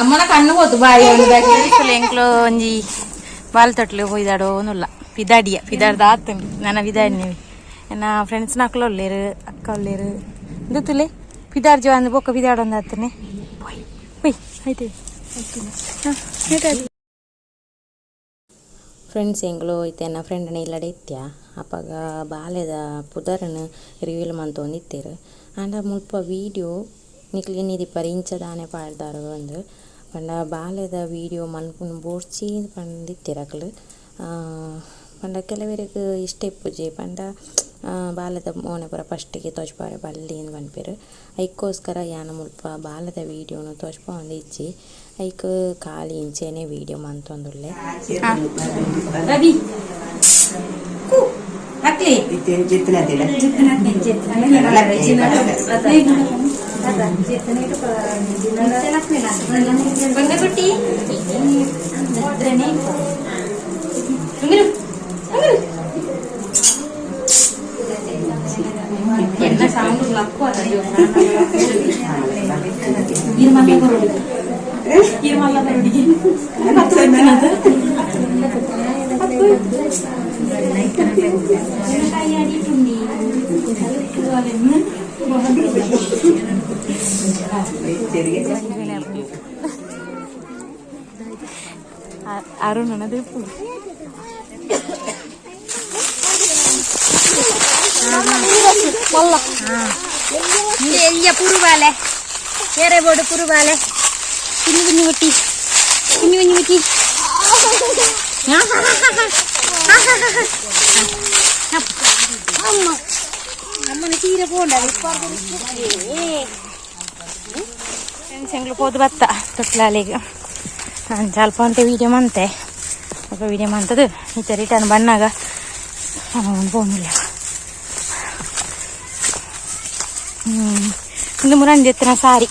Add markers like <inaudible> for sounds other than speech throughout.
ಅಮ್ಮನ ಕಣ್ಣು ಹೋತು ಬಾಯಿ ಎಂಕ್ಲು ಒಂಜಿ ಬಾಲ್ ತೊಟ್ಲು ಹೋಯ್ದಾಡೋ ಒಂದುಲ್ಲ ಪಿದಾಡಿಯ ಪಿದಾಡ್ದ ಆತುಂಡು ನನ್ನ ಪಿದಾಡಿನವಿ ನನ್ನ ಫ್ರೆಂಡ್ಸ್ ನಕ್ಲು ಒಳ್ಳೇರು ಅಕ್ಕ ಒಳ್ಳೇರು ಗೊತ್ತಿಲ್ಲ ಪಿದಾಡ್ ಜೀವ ಅಂದ್ ಬೊಕ್ಕ ಪಿದಾಡೊಂದು ಆತನೆ. ಹೋಯ್ ಆಯ್ತು ಫ್ರೆಂಡ್ಸ್ ಎಂಗ್ಳು ಐತೆ ನನ್ನ ಫ್ರೆಂಡ್ನ ಇಲ್ಲಡೆ ಇತ್ಯ? ಅಪ್ಪಾಗ ಬಾಲ್ಯದ ಪುದರನ ರಿವೀಲ್ ಮಂತ ಒಂದಿತ್ತೇರು ಆಂಡ ಮುಲ್ಪ ವೀಡಿಯೋ ನಿಕ್ಲಿ ನೀದಿಪ್ಪರ ಇಂಚದಾನೆ ಪಾಡ್ದಾರು ಒಂದು ಪಂಡ ಬಾಲ್ಯದ ವೀಡಿಯೋ ಮನ್ಪುನ ಬೋಡ್ಚಿ ಪಂದಿತ್ತಿರಕ್ಲು ಪಂಡ ಕೆಲವರಿಗೆ ಇಷ್ಟ ಇಪ್ಪುಜಿ ಪಂಡ ಆ, ಬಾಲ್ಯದ ಮೋನೆ ಪೂರ ಫಸ್ಟಿಗೆ ತೋಜ್ಪಾರೆ ಬಲ್ಲಿ ಎಂದು ಪನ್ಪೇರು ಐಕ್ಕೋಸ್ಕರ ಯಾನ ಮುಲ್ಪ ಬಾಲ್ಯದ ವೀಡಿಯೋನು ತೋಜ್ಪ ಒಂದು ಇಜ್ಜಿ ಐಕ್ ಖಾಲಿ ಇಂಚೆನೆ ವೀಡಿಯೋ ಮಂತೊಂದುಲ್ಲೆ ರವಿ പെൺകുട്ടി എന്ന സൗണ്ട് ക്ലക്കോ അതറിയോ ഇരുമല്ല കുറവ് ഇരുമല്ല പരിപാടിക്ക് പത്ത് വരുന്നത് കൈയാടിയിട്ടുണ്ട് അരുണത് വലിയ പുറുവാലെ ഏറെ പോട് പുറുവാലെ കുഞ്ഞു കുഞ്ഞു കുട്ടി കുഞ്ഞു കുഞ്ഞു കുട്ടി ആ అమ్మని చీర పోండాలి శంకులు పోదు బత్త తొట్లాలేగా చాలా అంటే వీడియో అంతే ఒక వీడియో అంతదు ఈత రిటర్న్ బన్నాగా పోమిలే ఇందు మురండి ఎత్తిన సారీ.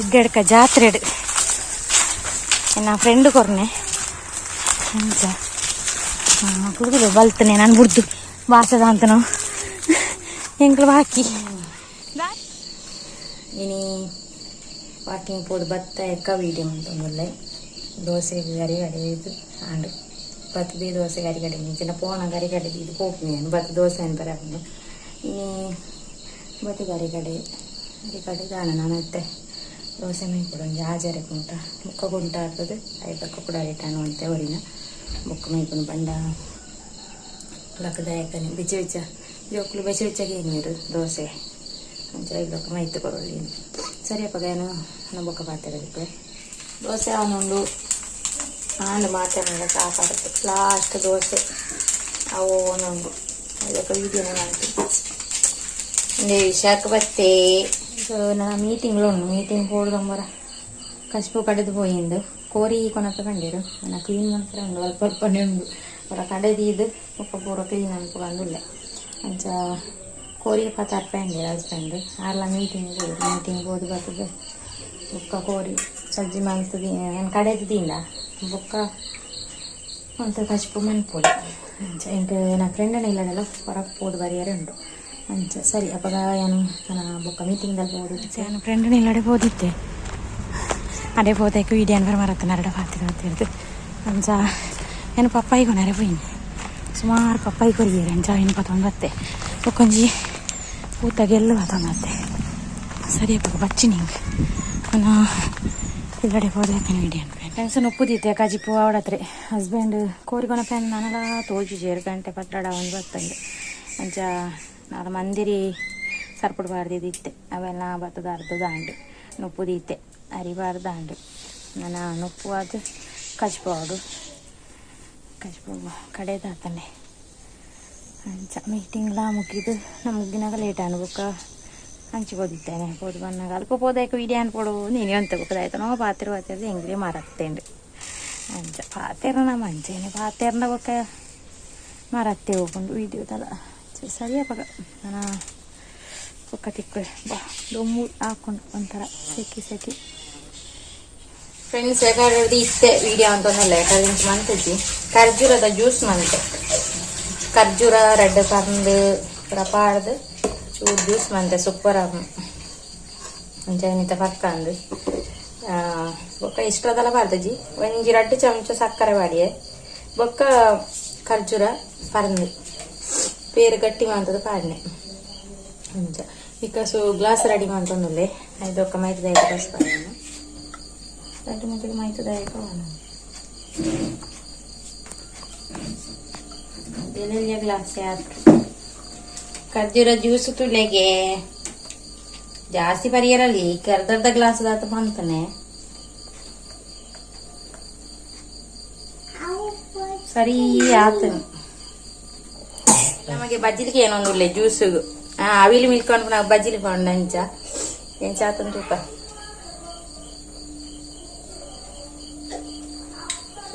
ఇద్దడక జాత్రెడు. నా ఫ్రెండ్ కొరనే. ఇంకా కుడుగులు బలుతున్నాయి నన్ను బుడ్డు భాష ಬಿಡ್ದು ಬಾಸದ ഇനി വാക്കിംഗ് ಹಾಕಿ ಇನಿ ವಾಕಿಂಗ್ ಪೋಡು ಭತ್ತ ಎಕ್ಕ ವೀಡಿಯೋ ಉಂಟೊಂದುಲ್ಲೆ ದೋಸೆ ಗರಿ ಗಡೆ ಇದು ಆಂಡು ಬತ್ತದಿ ದೋಸೆ ಗರಿ ಗಡೆ ಇಂಚಿನ ಪೋಣ ಗರಿ ಗಡೆ ಇದು ಹೋಗ್ನಿ ನಾನು. ಬತ್ತ ದೋಸೆ ಅಂತ ಬರಕೊಂಡು ಇನಿ ಬತ್ತು ಗರಿ ಗಡೆ ಗರಿ ಗಡೆ ದಾಣ ನಾನು ಅತ್ತೆ ದೋಸೆ ಮೈ ಕೂಡ ಒಂದು ಹಾಜರೆ ಕುಂಟ ಮುಖ ಗುಂಟ ಆಗ್ತದೆ ಐದಕ್ಕ ಕೂಡ ರಿಟರ್ನ್ ಅಂತ ಹೊರಿನ. ಬುಕ್ಕ ಮೈಕೊಂಡು ಬಂಡ ಲಕ್ಕದಾಯಕನೆ ಬಿಚ್ಚ ಬಿಚ್ಚ. ಜೋಕ್ಲು ಬೆಚ್ಚ ಬೆಚ್ಚಗೆ ನೀರು ದೋಸೆ ಮುಂಚೆ ಇಲ್ಲೊಕ್ಕ ಮೈತು ಕೊಡೋಳಿ ಸರಿಯಪ್ಪಾಗ ಏನು ನಂಬೊಕ್ಕ ಮಾತಾಡೋದಕ್ಕೆ ದೋಸೆ ಅವನುಂಡು ನಾನು ಮಾತಾಡೋಣ ಸಾಕಾಗುತ್ತೆ ಲಾಸ್ಟ್ ದೋಸೆ ಅವು ಒಂದೊಂದು ಅದಕ್ಕೆ ವೀಡಿಯೋನ ಮಾಡ್ತೀನಿ ವಿಶಾಖ ಬತ್ತೆ ಸೊ ನಾ ಮೀಟಿಂಗ್ಲು ಉಂಡು ಮೀಟಿಂಗ್ ಹೋಡ್ದಂಬರ ಕಸ್ಪು ಕಡೆದು ಹೋಯಿಂದು ಕೋರಿ ಕೊನಪ್ಪ ಕಂಡಿರು ನಾನು ಕ್ಲೀನ್ ಮಾಡ್ತಾರೆ ಉಂಡು ಅಲ್ಪ ಅಲ್ಪನೇ ಉಂಡು ಅವರ ಕಡೆದು ಇದು ಒಪ್ಪ ಪೂರ ಕ್ಲೀನ್ ಅನ್ಕೊಂಡು ಇಲ್ಲ ಅಂಚ ಕೋರಿಗೆ ಪತ್ತ ಅರ್ಪೆಂಡೆ ಹಸ್ಬೆಂಡ್ ಆರ್ಲ ಮೀಟಿಂಗ್ ಮೀಟಿಂಗ್ ಓದಿ ಬರ್ತದೆ ಬೊಕ್ಕ ಕೋರಿ ಸಜ್ಜಿ ಮಲ್ತದಿ ಏನು ಕಡೆದು ತಿಂಡ ಬೊಕ್ಕ ಅಂತ ಕಚ್ಪು ಮನ್ಪೋಡು. ಅಂಚ ಎಂಟು ನನ್ನ ಫ್ರೆಂಡ್ ಇಲ್ಲದೆಲ್ಲ, ಹೊರಗೆ ಪೋದು ಬರಿಯಾರೆ ಉಂಟು. ಅಂಚ ಸರಿ ಅಪ್ಪ ಏನು ನನ್ನ ಬೊಕ್ಕ ಮೀಟಿಂಗಲ್ಲಿ ಓದಿದ್ದೆ ನಾನು ಫ್ರೆಂಡನ ಇಲ್ಲಡೆ ಓದಿದ್ದೆ ಅದೇ ಓದಕ್ಕೆ ವಿಡಿಯೋ ಅನ್ಬರ್ ಮರತ್ತ ನರಡ ಪಾತಿರ್ದು ಅಂಚ, ಏನು ಪಪ್ಪಾಯಿಗೂ ನರೆ ಸುಮಾರು ಪಪ್ಪಾಯಿ ಕೊರಿಯರು ಅಂಚ ಏನು ಪತ್ತೊಂಬತ್ತೆ ಬೊಕೊಂಜಿ ಊತ ಗೆಲ್ಲು ಸರಿ ಅಪ್ಪ ಬಚ್ಚಿ ನಿಂಗೆ. ನಾನು ಇಲ್ಲಡೆ ಹೋದಕ್ಕೆ ವಿಡಿಯೋ ಅನ್ಪೇನು ದೀತೆ ಒಪ್ಪುದಿತ್ತೆ ಕಾಜಿಪ್ಪು ಅವಡತ್ರೆ ಹಸ್ಬೆಂಡ್ ಕೋರಿಗೊನ ಪೆನ್ ನನಗ ತೋಜು ಜೇರು ಗಂಟೆ ಪಟ್ಟಡ ಒಂದು ಬತ್ತಂಗೆ ಅಂಚ ನಾನು ಮಂದಿರಿ ಸರ್ಪಡ್ಬಾರ್ದಿದ್ದಿತ್ತೆ. ಅವೆಲ್ಲ ಬತ್ತದ ಅರ್ಧ ದಾಂಡು ನೊಪ್ಪುದಿತ್ತೆ. ಅರಿಬಾರ್ದಾಂಡು ನಾನು ನೊಪ್ಪು ಅದು ಕಚ್ಬೋದು ಕಚ್ಬೋ ಕಡೆದಾತನೆ ಅಂಚ ಮೀಟಿಂಗ್ಲ ಮುಗಿದು ಮುಗಿನಾಗ ಲೇಟ್ ಅನ್ಬೇಕ ಹಂಚಿಬೋದಿದ್ದೇನೆ ಹೋದ್ ಬನ್ನಾಗ ಅಲ್ಪ ಹೋದಾಕ ವೀಡಿಯೋ ಅನ್ಕೊಡು ನೀನು ಅಂತ ಗೊತ್ತಾಯ್ತನೋ ಪಾತಿರ ಪಾತಿರದ ಹೆಂಗ್ರಿ ಮರತ್ತೇಂಡು ಅಂಚ ಪಾತಿರನ ಮಂಚೇನೆ ಪಾತಿರ್ನ ಬೊಕ್ಕ ಮರತ್ತೆ ಹೋಗ್ಕೊಂಡು ವೀಡಿಯೋದಲ್ಲ ಸರಿಯಪ್ಪ ನಾನು ಪಕ್ಕ ತಿಕ್ಕ ಬಾ ದೊಮ್ಮು ಹಾಕೊಂಡು ಒಂಥರ ಸೆಕಿ ಸೆಕಿ ಫ್ರೆಂಡ್ಸ್ ಯಾಕಂದ್ರೆ ಇತ್ತೆ ವಿಡಿಯೋ ಅಂತ ಒಂದಲ್ಲ ಯಾಕಂದ್ರೆ ಮಂತಜ್ಜಿ ಖರ್ಜೂರದ ಜ್ಯೂಸ್ ಮಂತೆ ಖರ್ಜೂರ ರೆಡ್ ಕಂದು ಪ್ರಪಾಡ್ದು ಚೂರು ಜ್ಯೂಸ್ ಮಂತೆ ಸೂಪರ್ ಅಂಚ ಏನಿತ ಪಕ್ಕ ಅಂದು ಆ, ಬೊಕ್ಕ ಇಷ್ಟದಲ್ಲ ಬಾರ್ದಜಿ ಒಂಜಿ ರಡ್ಡು ಚಮಚ ಸಕ್ಕರೆ ಬಾಡಿಯೆ ಬೊಕ್ಕ ಖರ್ಜೂರ ಪರಂದು ಪೇರು ಗಟ್ಟಿ ಮಾಡ್ತದ ಪಾಡ್ನೆ ಅಂಚ ಈಗ ಸೊ ಗ್ಲಾಸ್ ರೆಡಿ ಮಾಡ್ಕೊಂಡಲ್ಲಿ ಐದೊಕ್ಕ ಮೈತದಾಯಕ साथ में फिर माइट दाई का वाला ले लिया ग्लास यार खजूर जूस तो ले गए जास्ती परियर ली कर दर द ग्लास दा बंद ने सरी आत नमगे बजिल के एनो नुले जूस आ अविल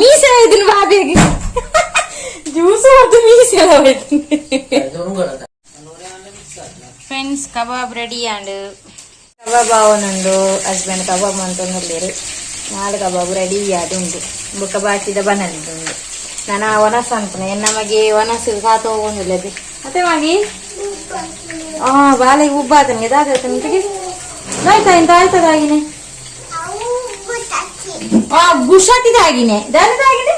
ಮೀಸೆ ಇದನ್ನ ಬಾಬಿಯಾಗಿ ಜ್ಯೂಸ್ ಮತ್ತು ಮೀಸೆ ಹೋಯ್ತು friends kebab ready and kebab ಅವನೊಂದು ಹಸ್ಬೆಂಡ್ ಕಬಾಬ್ ಅಂತಂದಿರು ನಾಳೆ ಕಬಾಬ್ ರೆಡಿ ಆದುಂಡು ಬುಕ್ಕ ಬಾಚಿದ ಬನಲಿಂದು ನಾನು ಒನಸ್ ಅಂತಾನೆ. ನಮಗೆ ಒನಸ್ ಕಾತ ಹೋಗೊಂದಿಲ್ಲ ಅದು. ಮತ್ತೆ ಮಗಿ? ಆ ಬಾಲೆಗೆ ಉಬ್ಬ ಆತನಿಗೆ ಇದಾಗತ್ತೆ ನಿಂತಿಗೆ? ಆಯ್ತಾ ಇಂತ ಆಯ್ತದಾಗಿನೆ ಆ ಗುಷಾಟಿದಾಗಿನೆ ದಾನದಾಗಿದೆ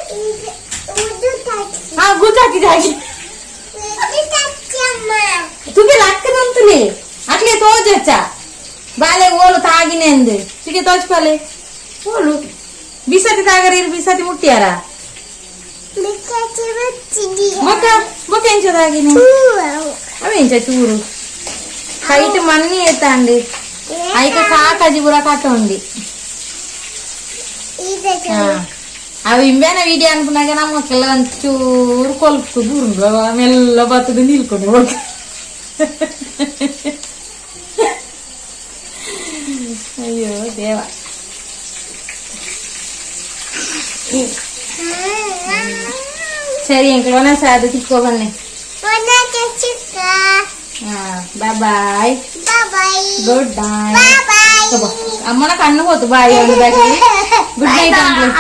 ಆ ಗುಜಾಟಿದಾಗಿದೆ ತುಗೆ ಲಕ್ಕದಂತುಲಿ ಅಟ್ಲೆ ತೋಜಚ್ಚ ಬಾಲೆ ಓಲು ತಾಗಿನೆ ಅಂದು ತುಗೆ ತೋಚ್ಪಾಲೆ ಓಲು ಬಿಸತಿ ತಾಗರಿ ಬಿಸತಿ ಮುಟ್ಟಿಯಾರ ಮೊಕ್ಕ ಮೊಕ್ಕ ಎಂಚದಾಗಿನೆ ಅವ ಎಂಚ ಚೂರು ಹೈಟ್ ಮಣ್ಣಿ ಎತ್ತಾಂಡಿ ಐಕ ಕಾಕಜಿ ಬುರ ಕಟ್ಟ ಉಂಡಿ ಹಾ. ಅವು ಇಂಬೇನ ವಿಡಿಯೋ ಅನ್ಕೊಂಡಾಗ ನಮ್ಮ ಕೆಲವೊಂಚೂರು ಕೊಲ್ಕು ದೂರ ಮೆಲ್ಲ ಬತ್ತದ ನಿಲ್ಕೊಂಡು ಹೋಗ <laughs> ಅಯ್ಯೋ ದೇವ ಸರಿ ಅಂಕಲ್ ಒನ ಸಾದು ತಿಕ್ಕೋ ಬನ್ನಿ ಹಾ ಬಾಯ್ ಬಾಯ್ ಗುಡ್ ನೈಟ್ ಅಮ್ಮನ ಕಣ್ಣು ಹೋತು ಬಾಯ್ ಒಂದು baggy <laughs> good night uncle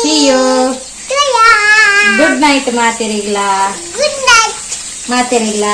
see you good night ಮಾತಿರಿಗ್ಲ ಮಾತಿರಿಗ್ಲ